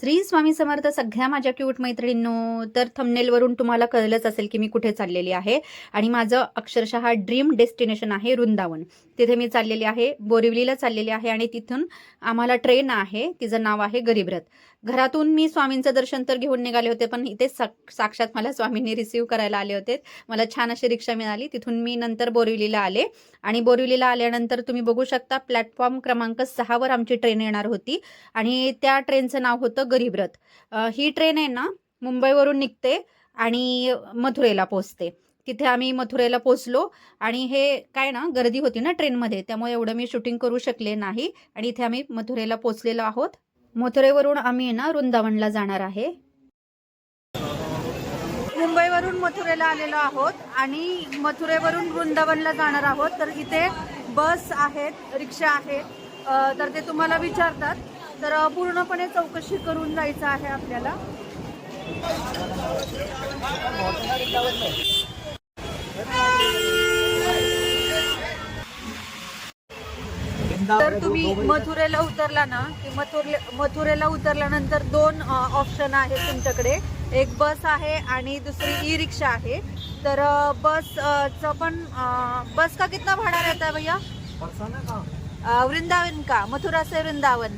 श्री स्वामी समर्थ सगळ्या माझ्या क्यूट मैत्रिणींनो तर थंबनेलवरून तुम्हाला कळलंच असेल की मी कुठे चाललेली आहे. आणि माझं अक्षरशः ड्रीम डेस्टिनेशन आहे वृंदावन. तिथे मी चाललेली आहे बोरिवलीला चाललेली आहे आणि तिथून आम्हाला ट्रेन आहे तिचं नाव आहे गरीबरथ घरातून मी स्वामींचं दर्शन तर घेऊन निघाले होते पण इथे साक्षात मला स्वामींनी रिसीव्ह करायला आले होते. मला छान अशी रिक्षा मिळाली तिथून मी नंतर बोरिवलीला आले. आणि बोरिवलीला आल्यानंतर तुम्ही बघू शकता प्लॅटफॉर्म क्रमांक सहावर आमची ट्रेन येणार होती आणि त्या ट्रेनचं नाव होतं गरीबरथ ही ट्रेन आहे ना मुंबईवरून निघते आणि मथुरेला पोचते तिथे आम्ही मथुरेला पोचलो आणि हे काय ना गर्दी होती ना ट्रेनमध्ये त्यामुळे एवढं मी शूटिंग करू शकले नाही. आणि इथे आम्ही मथुरेला पोचलेलो आहोत. मथुरेवरून आम्ही ना वृंदावनला जाणार आहे. मुंबईवरून मथुरेला आलेलो आहोत आणि मथुरेवरून वृंदावनला जाणार आहोत. तर इथे बस आहेत रिक्षा आहेत. तर ते तुम्हाला विचारतात. तर पूर्णपणे चौकशी करून जायचं आहे आपल्याला. तर तुम्ही मथुरेला उतरला ना की मथुरे मथुरेला उतरल्यानंतर दोन ऑप्शन आहेत तुमच्याकडे. एक बस आहे आणि दुसरी ई रिक्षा आहे. तर अ, बस अ, चं पण बस का कितना भाड़ा रहता है भैया? वृंदावन का? मथुरा से वृंदावन.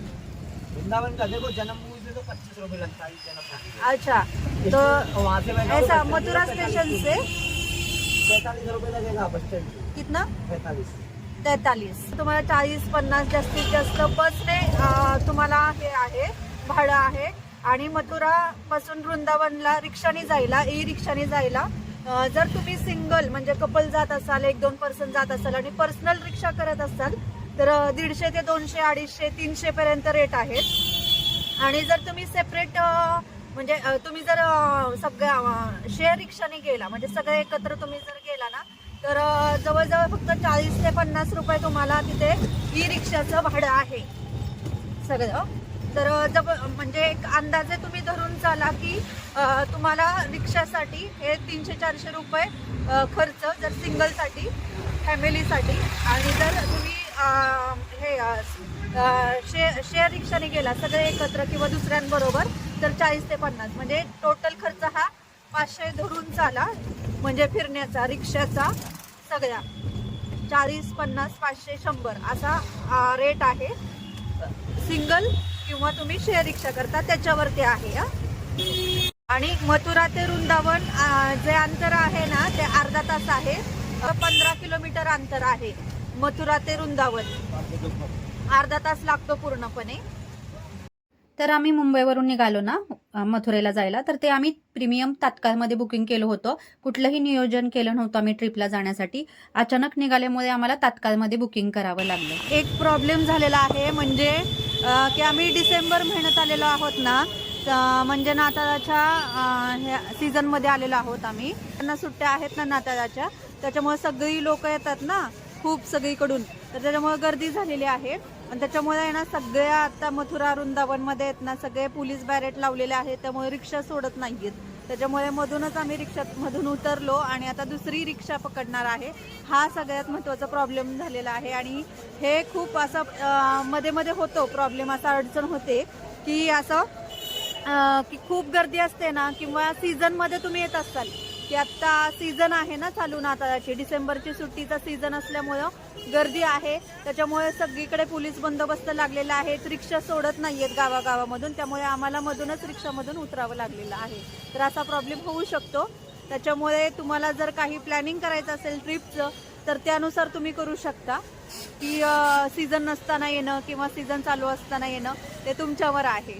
वृंदावन का? देखो जन्मभूमि से तो पच्चीस रुपए लगता है जन्म अच्छा तो वहाँ से बैठो ऐसा मथुरा स्टेशन से? पैंतालीस रुपए लगेगा बस स्टैंड कितना? पैंतालीस। तेहतालीस. तुम्हाला चाळीस पन्नास जास्तीत जास्त बसने तुम्हाला हे आहे भाडं आहे. आणि मथुरा पासून वृंदावनला रिक्षाने जायला ई रिक्षाने जायला जर तुम्ही सिंगल म्हणजे कपल जात असाल एक दोन पर्सन जात असाल आणि पर्सनल रिक्षा करत असाल तर दीडशे ते दोनशे अडीचशे तीनशे पर्यंत रेट आहेत. आणि जर तुम्ही सेपरेट म्हणजे तुम्ही जर सगळ्या शेअर रिक्षाने गेला म्हणजे सगळे एकत्र तुम्ही जर गेला ना तर जवळजवळ फक्त चाळीस ते पन्नास रुपये तुम्हाला तिथे ई रिक्षाचं भाडं आहे. सगळं हो. तर जब म्हणजे एक अंदाजे तुम्ही धरून चाला की तुम्हाला रिक्षासाठी हे तीनशे चारशे रुपये खर्च जर सिंगलसाठी फॅमिलीसाठी आणि जर तुम्ही हे शे शेअर रिक्षाने गेला सगळे एकत्र किंवा दुसऱ्यांबरोबर तर चाळीस ते पन्नास. म्हणजे टोटल खर्च हा पाचशे धरून चाला म्हणजे फिरण्याचा रिक्षाचा सगळ्या. चाळीस पन्नास पाचशे शंभर असा रेट आहे. सिंगल किंवा तुम्ही शेअर रिक्षा करता त्याच्यावरती आहे हा. आणि मथुरा ते वृंदावन जे अंतर आहे ना ते अर्धा तास आहे. पंधरा किलोमीटर अंतर आहे मथुरा ते वृंदावन. अर्धा तास लागतो पूर्णपणे. तर आम्ही मुंबईवरून निघालो ना मथुरेला जायला. तर ते आम्ही प्रीमियम तात्काळमध्ये बुकिंग केलं होतं. कुठलंही नियोजन केलं नव्हतं आम्ही ट्रिपला जाण्यासाठी. अचानक निघाल्यामुळे आम्हाला तात्काळमध्ये बुकिंग करावं लागलं. एक प्रॉब्लेम झालेला आहे म्हणजे की आम्ही डिसेंबर महिन्यात आलेलो आहोत ना म्हणजे नाताळाच्या ह्या सीझनमध्ये आलेलो आहोत आम्ही. त्यांना सुट्ट्या आहेत ना नाताळाच्या त्याच्यामुळे सगळी लोक येतात ना खूप सगळीकडून. तर त्याच्यामुळे गर्दी झालेली आहे. आणि त्याच्यामुळे आहे ना सगळ्या आता मथुरा वृंदावनमध्ये आहेत ना सगळे पोलीस बॅरेट लावलेले आहेत त्यामुळे रिक्षा सोडत नाहीयेत. त्याच्यामुळे मधूनच आम्ही रिक्षात मधून उतरलो आणि आता दुसरी रिक्षा पकडणार आहे. हा सगळ्यात महत्त्वाचा प्रॉब्लेम झालेला आहे आणि हे खूप असं मध्ये मध्ये होतो प्रॉब्लेम असा अडचण होते की असं की खूप गर्दी असते ना किंवा सीझनमध्ये तुम्ही येत असाल की आत्ता सीझन आहे ना चालू नाताळाची. डिसेंबरची सुट्टीचा सीझन असल्यामुळं गर्दी आहे. त्याच्यामुळे सगळीकडे पोलीस बंदोबस्त लागलेला आहे. रिक्षा सोडत नाहीयेत गावागावामधून. त्यामुळे आम्हाला मधूनच रिक्षामधून उतरावं लागलेलं आहे. तर असा प्रॉब्लेम होऊ शकतो. त्याच्यामुळे तुम्हाला जर काही प्लॅनिंग करायचं असेल ट्रिपचं तर त्यानुसार तुम्ही करू शकता. की सीझन नसताना येणं किंवा सीझन चालू असताना येणं ते तुमच्यावर आहे.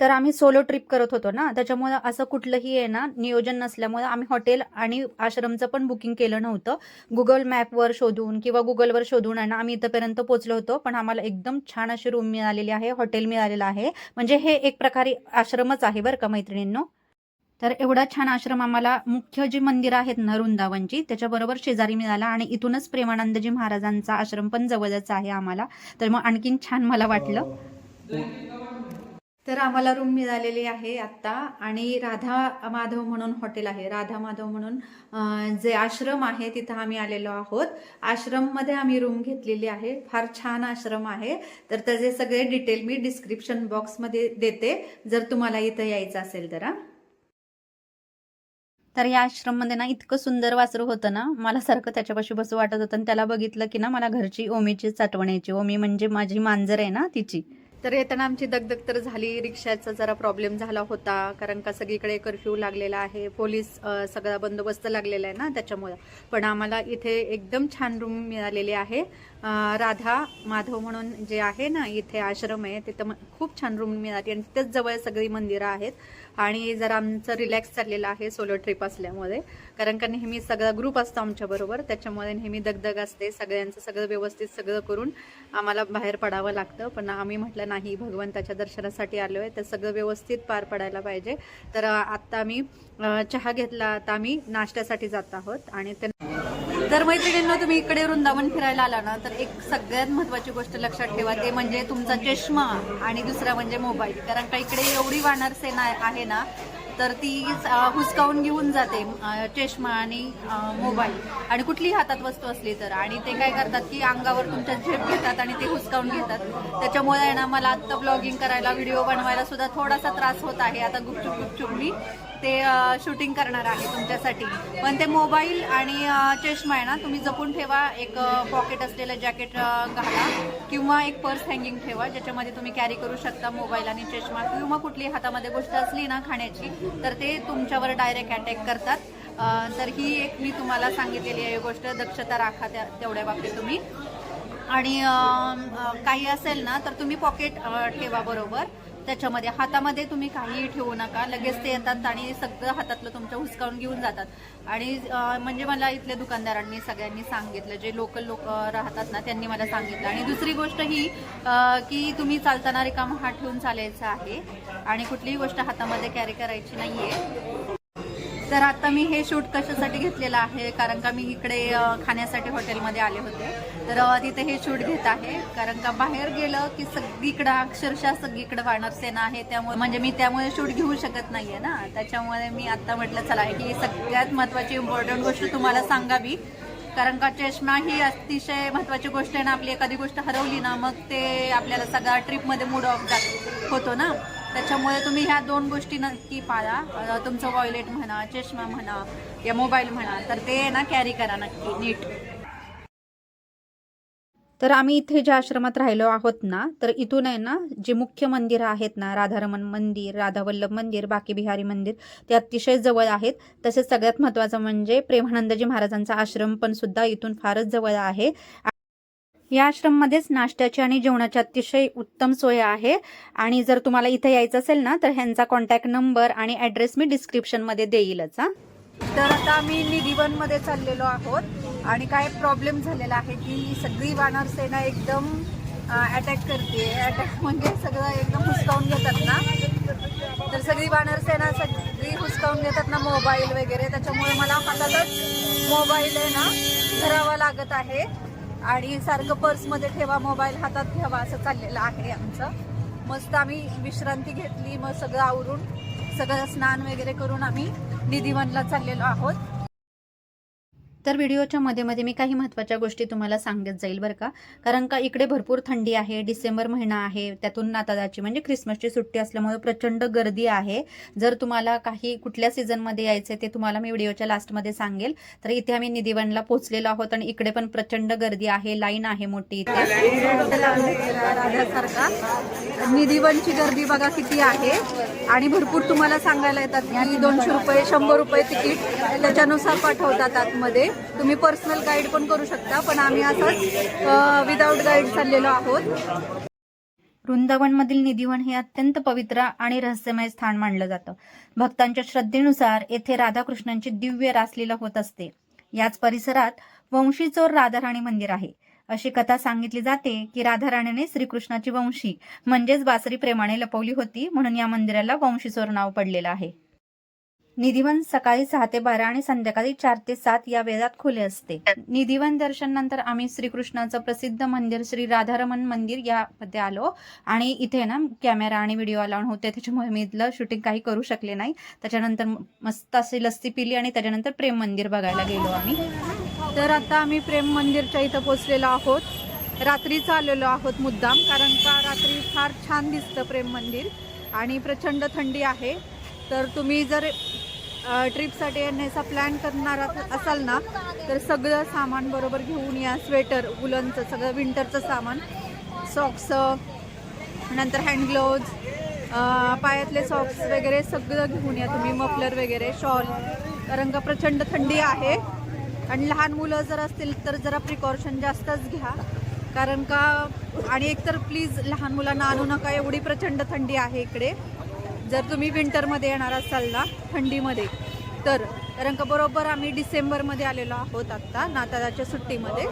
तर आम्ही सोलो ट्रिप करत होतो ना. त्याच्यामुळे असं कुठलंही आहे ना नियोजन नसल्यामुळे आम्ही हॉटेल आणि आश्रमचं पण बुकिंग केलं नव्हतं. गुगल मॅपवर शोधून किंवा गुगलवर शोधून आहे ना आम्ही इथंपर्यंत पोहोचलो होतो. पण आम्हाला एकदम छान अशी रूम मिळालेली आहे हॉटेल मिळालेलं आहे. म्हणजे हे एक प्रकारे आश्रमच आहे बरं का मैत्रिणींनो. तर एवढा छान आश्रम आम्हाला मुख्य जी मंदिरं आहेत ना वृंदावनची त्याच्याबरोबर शेजारी मिळाला आणि इथूनच प्रेमानंदजी महाराजांचा आश्रम पण जवळच आहे आम्हाला. तर मग आणखीन छान मला वाटलं. हो. तर आम्हाला रूम मिळालेली आहे आत्ता. आणि राधा माधव म्हणून हॉटेल आहे. राधा माधव म्हणून जे आश्रम आहे तिथं आम्ही आलेलो आहोत. आश्रममध्ये आम्ही रूम घेतलेली आहे. फार छान आश्रम आहे. तर त्याचे सगळे डिटेल मी डिस्क्रिप्शन बॉक्समध्ये देते. जर तुम्हाला इथं यायचं असेल तर तर या आश्रममध्ये ना इतकं सुंदर वासरू होतं ना. मला सारखं त्याच्यापाशी बसू वाटत होतं. आणि त्याला बघितलं की ना मला घरची ओमीचीच आठवण यायची. ओमी म्हणजे माझी मांजर आहे ना तिची. तर येताना आमची दगदग तर झाली. रिक्षाचा जरा प्रॉब्लेम झाला होता. कारण का सगळीकडे कर्फ्यू लागलेला आहे. पोलीस सगळा बंदोबस्त लागलेला आहे ना त्याच्यामुळं. पण आम्हाला इथे एकदम छान रूम मिळालेली आहे. राधा माधव म्हणून जे आहे ना इथे आश्रम आहे तिथं खूप छान रूम मिळाली आणि तिथेच जवळ सगळी मंदिरं आहेत. आणि जरा आमचं रिलॅक्स चाललेलं आहे सोलो ट्रिप असल्यामुळे. कारण का नेहमी सगळा ग्रुप असतो आमच्याबरोबर त्याच्यामुळे नेहमी दगदग असते सगळ्यांचं सगळं व्यवस्थित सगळं करून आम्हाला बाहेर पडावं लागतं. पण आम्ही म्हटलं नाही भगवंताच्या दर्शनासाठी आलो आहे तर सगळं व्यवस्थित पार पडायला पाहिजे. तर आत्ता आम्ही चहा घेतला आता आम्ही नाश्त्यासाठी जात आहोत. आणि ते तर मैत्रिणींना तुम्ही इकडे वृंदावन फिरायला आला ना तर एक सगळ्यात महत्वाची गोष्ट लक्षात ठेवा ते म्हणजे तुमचा चष्मा आणि दुसरा म्हणजे मोबाईल. कारण का इकडे एवढी वानर सेना आहे ना तर ती हुसकावून घेऊन जाते चष्मा आणि मोबाईल. आणि कुठलीही हातात वस्तू असली तर. आणि ते काय करतात की अंगावर तुमच्या झेप घेतात आणि ते हुसकावून घेतात. त्याच्यामुळे आहे ना मला आत्ता ब्लॉगिंग करायला व्हिडिओ बनवायला सुद्धा थोडासा त्रास होत आहे. आता गुपचूप गुपचूप मी ते शूटिंग करणार आहे तुमच्यासाठी. पण ते मोबाईल आणि चष्मा आहे ना तुम्ही जपून ठेवा. एक पॉकेट असलेलं जॅकेट घाला. किंवा एक पर्स हँगिंग ठेवा ज्याच्यामध्ये तुम्ही कॅरी करू शकता मोबाईल आणि चष्मा. किंवा कुठली हातामध्ये गोष्ट असली ना खाण्याची तर ते तुमच्यावर डायरेक्ट अटॅक करतात. तर ही एक मी तुम्हाला सांगितलेली आहे गोष्ट. दक्षता राखा त्या तेवढ्या बाबतीत तुम्ही. आणि काही असेल ना तर तुम्ही पॉकेट ठेवा बरोबर. त्याच्यामध्ये हातामध्ये तुम्ही काहीही ठेवू नका. लगेच ते येतात आणि सगळं हातातलं तुमच्या हुसकावून घेऊन जातात. आणि म्हणजे मला इथल्या दुकानदारांनी सगळ्यांनी सांगितलं जे लोकल लोक राहतात ना त्यांनी मला सांगितलं. आणि दुसरी गोष्ट ही की तुम्ही चालताना रिकाम हात ठेवून चालायचं आहे. आणि कुठलीही गोष्ट हातामध्ये कॅरी करायची नाहीये. तर आता मी हे शूट कशासाठी घेतलेलं आहे? कारण का मी इकडे खाण्यासाठी हॉटेलमध्ये आले होते. तर तिथे हे शूट घेत आहे. कारण का बाहेर गेलं की सगळीकडं अक्षरशः सगळीकडे वानर सेना आहे. त्यामुळे म्हणजे मी त्यामुळे शूट घेऊ शकत नाहीये ना. त्याच्यामुळे मी आता म्हटलं चला ही सगळ्यात महत्वाची इम्पॉर्टंट गोष्ट तुम्हाला सांगावी. कारण का चष्मा ही अतिशय महत्वाची गोष्ट आहे ना. आपली एखादी गोष्ट हरवली ना मग ते आपल्याला सगळ्या ट्रिपमध्ये मूड ऑफ जात होतो ना. त्याच्यामुळे तुम्ही ह्या दोन गोष्टी नक्की पाळा. तुमचं वॉयलेट म्हणा चष्मा म्हणा या मोबाईल म्हणा तर ते ना कॅरी करा नक्की नीट. तर आम्ही इथे ज्या आश्रमात राहिलो आहोत ना तर इथून आहे ना जे मुख्य मंदिर आहेत ना राधारमण मंदिर राधावल्लभ मंदिर बाकी बिहारी मंदिर ते अतिशय जवळ आहेत. तसेच सगळ्यात महत्त्वाचं म्हणजे प्रेमानंदजी महाराजांचा आश्रम पण सुद्धा इथून फारच जवळ आहे. या आश्रममध्येच नाश्त्याची आणि जेवणाची अतिशय उत्तम सोय आहे. आणि जर तुम्हाला इथे यायचं असेल ना तर ह्यांचा कॉन्टॅक्ट नंबर आणि ॲड्रेस मी डिस्क्रिप्शनमध्ये देईलच हा. तर आता आम्ही निधीवनमध्ये चाललेलो आहोत आणि काय प्रॉब्लेम झालेला आहे की सगळी वानर सेना एकदम अटॅक करते अटॅक म्हणजे सगळं एकदम हुसकावून घेतात ना. तर सगळी वानर सेना सगळी हुसकावून घेतात ना मोबाईल वगैरे. त्याच्यामुळे मला हातातच मोबाईल आहे ना धरावा लागत आहे. आणि सारखं पर्समध्ये ठेवा मोबाईल हातात ठेवा असं चाललेलं आहे आमचं. मस्त आम्ही विश्रांती घेतली मग सगळं आवरून सगळं स्नान वगैरे करून आम्ही निधीवनला चाललेलो आहोत. तर व्हिडिओच्या मध्ये मध्ये मी काही महत्त्वाच्या गोष्टी तुम्हाला सांगत जाईल बरं का. कारण का इकडे भरपूर थंडी आहे डिसेंबर महिना आहे त्यातून नाताळाची म्हणजे क्रिसमसची सुट्टी असल्यामुळे प्रचंड गर्दी आहे. जर तुम्हाला काही कुठल्या सीझनमध्ये यायचे ते तुम्हाला मी व्हिडिओच्या लास्टमध्ये सांगेल. तर इथे आम्ही निधीवनला पोहोचलेलो आहोत आणि इकडे पण प्रचंड गर्दी आहे लाईन आहे मोठी इथे. निधीवनची गर्दी बघा किती आहे. आणि भरपूर तुम्हाला सांगायला येतात की दोनशे रुपये शंभर रुपये तिकीट त्याच्यानुसार पाठवतात आतमध्ये. तुम्ही पर्सनल गाईड पण करू शकता पण आम्ही असंच विदाऊट गाईड चाललेलो आहोत. वृंदावनमधील निधीवन हे अत्यंत पवित्र आणि रहस्यमय स्थान मानलं जातं. भक्तांच्या श्रद्धेनुसार येथे राधाकृष्णांची दिव्य रासलीला होत असते. याच परिसरात वंशी चोर राधाराणी मंदिर आहे. अशी कथा सांगितली जाते की राधाराणीने श्रीकृष्णाची वंशी म्हणजेच बासरी प्रेमाने लपवली होती म्हणून या मंदिराला वंशीचोर नाव पडलेलं आहे. निधिवन सकाळी सहा ते बारा आणि संध्याकाळी चार ते सात या वेळात खुले असते. निधिवन दर्शन नंतर आम्ही श्रीकृष्णाचं प्रसिद्ध मंदिर श्री राधारमण मंदिर यामध्ये आलो. आणि इथे ना कॅमेरा आणि व्हिडिओ अलाउड होते त्याच्यामुळे मी इथलं शूटिंग काही करू शकले नाही. त्याच्यानंतर मस्त अशी लस्सी पिली आणि त्याच्यानंतर प्रेम मंदिर बघायला गेलो आम्ही. तर आता आम्ही प्रेम मंदिरच्या इथं पोचलेलो आहोत. रात्रीच आलेलो आहोत मुद्दाम कारण का रात्री फार छान दिसतं प्रेम मंदिर. आणि प्रचंड थंडी आहे. तर तुम्ही जर ट्रिपसाठी येण्याचा प्लॅन करणार असाल ना तर सगळं सामान बरोबर घेऊन या स्वेटर उलनचं सगळं विंटरचं सामान. सॉक्स नंतर हँड ग्लोव्ज पायातले सॉक्स वगैरे सगळं घेऊन या तुम्ही मफलर वगैरे शॉल कारण का प्रचंड थंडी आहे. आणि लहान मुलं जर असतील तर जरा प्रिकॉशन जास्तच घ्या. कारण का आणि एकतर प्लीज लहान मुलांना आणू नका एवढी प्रचंड थंडी आहे इकडे. जर तुम्ही विंटरमध्ये येणार असाल ना थंडीमध्ये तर कारण का बरोबर आम्ही डिसेंबरमध्ये आलेलो आहोत आत्ता नाताळाच्या सुट्टीमध्ये.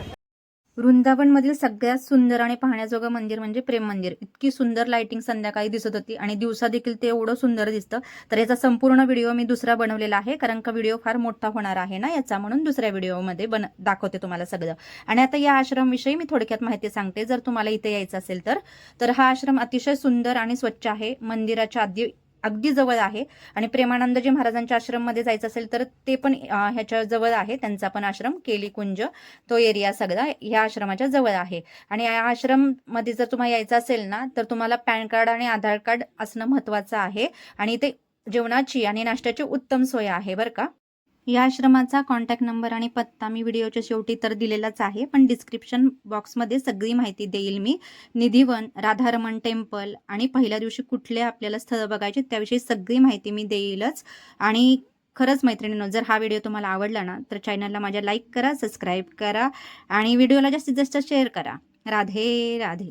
वृंदावनमधील सगळ्यात सुंदर आणि पाहण्याजोगं मंदिर म्हणजे प्रेम मंदिर. इतकी सुंदर लाइटिंग संध्याकाळी दिसत होती आणि दिवसा देखील ते एवढं सुंदर दिसतं. तर याचा संपूर्ण व्हिडिओ मी दुसरा बनवलेला आहे कारण का व्हिडिओ फार मोठा होणार आहे ना याचा म्हणून दुसऱ्या व्हिडिओमध्ये बन दाखवते तुम्हाला सगळं. आणि आता या आश्रमविषयी मी थोडक्यात माहिती सांगते. जर तुम्हाला इथे यायचं असेल तर तर हा आश्रम अतिशय सुंदर आणि स्वच्छ आहे. मंदिराच्या आधी अगदी जवळ आहे. आणि प्रेमानंदजी महाराजांच्या आश्रममध्ये जायचं असेल तर ते पण ह्याच्या जवळ आहे. त्यांचा पण आश्रम केली कुंज तो एरिया सगळा ह्या आश्रमाच्या जवळ आहे. आणि या आश्रममध्ये जर तुम्हाला यायचं असेल ना तर तुम्हाला पॅन कार्ड आणि आधार कार्ड असणं महत्त्वाचं आहे. आणि ते जेवणाची आणि नाश्त्याची उत्तम सोय आहे बरं का? या आश्रमाचा कॉन्टॅक्ट नंबर आणि पत्ता मी व्हिडिओच्या शेवटी तर दिलेलाच आहे पण डिस्क्रिप्शन बॉक्समध्ये सगळी माहिती देईल मी. निधिवन राधारमण टेम्पल आणि पहिल्या दिवशी कुठले आपल्याला स्थळं बघायचे त्याविषयी सगळी माहिती मी देईलच. आणि खरंच मैत्रिणींनो जर हा व्हिडिओ तुम्हाला आवडला ना तर चॅनलला माझ्या लाईक करा सबस्क्राईब करा आणि व्हिडिओला जास्तीत जास्त शेअर करा. राधे राधे.